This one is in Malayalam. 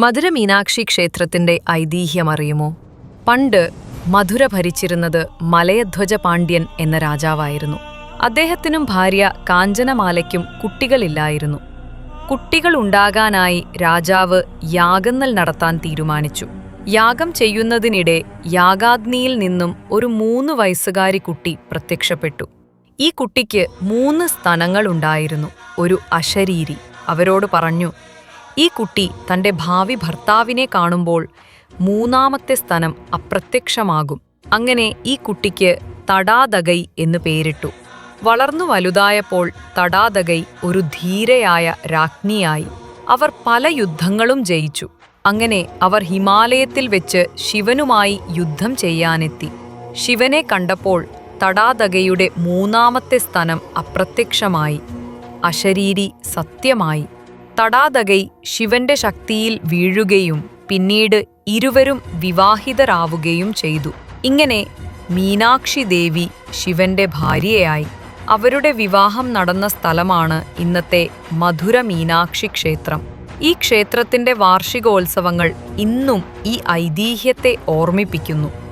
മധുര മീനാക്ഷി ക്ഷേത്രത്തിന്റെ ഐതിഹ്യമറിയുമോ? പണ്ട് മധുര ഭരിച്ചിരുന്നത് മലയധ്വജ പാണ്ഡ്യൻ എന്ന രാജാവായിരുന്നു. അദ്ദേഹത്തിനും ഭാര്യ കാഞ്ചനമാലയ്ക്കും കുട്ടികളില്ലായിരുന്നു. കുട്ടികൾ ഉണ്ടാകാനായി രാജാവ് യാഗങ്ങൾ നടത്താൻ തീരുമാനിച്ചു. യാഗം ചെയ്യുന്നതിനിടെ യാഗാഗ്നിയിൽ നിന്നും ഒരു മൂന്ന് വയസ്സുകാരി കുട്ടി പ്രത്യക്ഷപ്പെട്ടു. ഈ കുട്ടിക്ക് മൂന്ന് സ്തനങ്ങളുണ്ടായിരുന്നു. ഒരു അശരീരി. അവരോട് പറഞ്ഞു ഈ കുട്ടി തന്റെ ഭാവി ഭർത്താവിനെ കാണുമ്പോൾ മൂന്നാമത്തെ സ്ഥലം അപ്രത്യക്ഷമാകും. അങ്ങനെ ഈ കുട്ടിക്ക് തടാതകൈ എന്ന് പേരിട്ടു. വളർന്നു വലുതായപ്പോൾ തടാതകൈ ഒരു ധീരയായ രാജ്ഞിയായി. അവർ പല യുദ്ധങ്ങളും ജയിച്ചു. അങ്ങനെ അവർ ഹിമാലയത്തിൽ വെച്ച് ശിവനുമായി യുദ്ധം ചെയ്യാനെത്തി. ശിവനെ കണ്ടപ്പോൾ തടാതകയുടെ മൂന്നാമത്തെ സ്ഥാനം അപ്രത്യക്ഷമായി. അശരീരി സത്യമായി. തടാതകൈ ശിവന്റെ ശക്തിയിൽ വീഴുകയും പിന്നീട് ഇരുവരും വിവാഹിതരാവുകയും ചെയ്തു. ഇങ്ങനെ മീനാക്ഷി ദേവി ശിവന്റെ ഭാര്യയായി. അവരുടെ വിവാഹം നടന്ന സ്ഥലമാണ് ഇന്നത്തെ മധുര മീനാക്ഷി ക്ഷേത്രം. ഈ ക്ഷേത്രത്തിന്റെ വാർഷികോത്സവങ്ങൾ ഇന്നും ഈ ഐതിഹ്യത്തെ ഓർമ്മിപ്പിക്കുന്നു.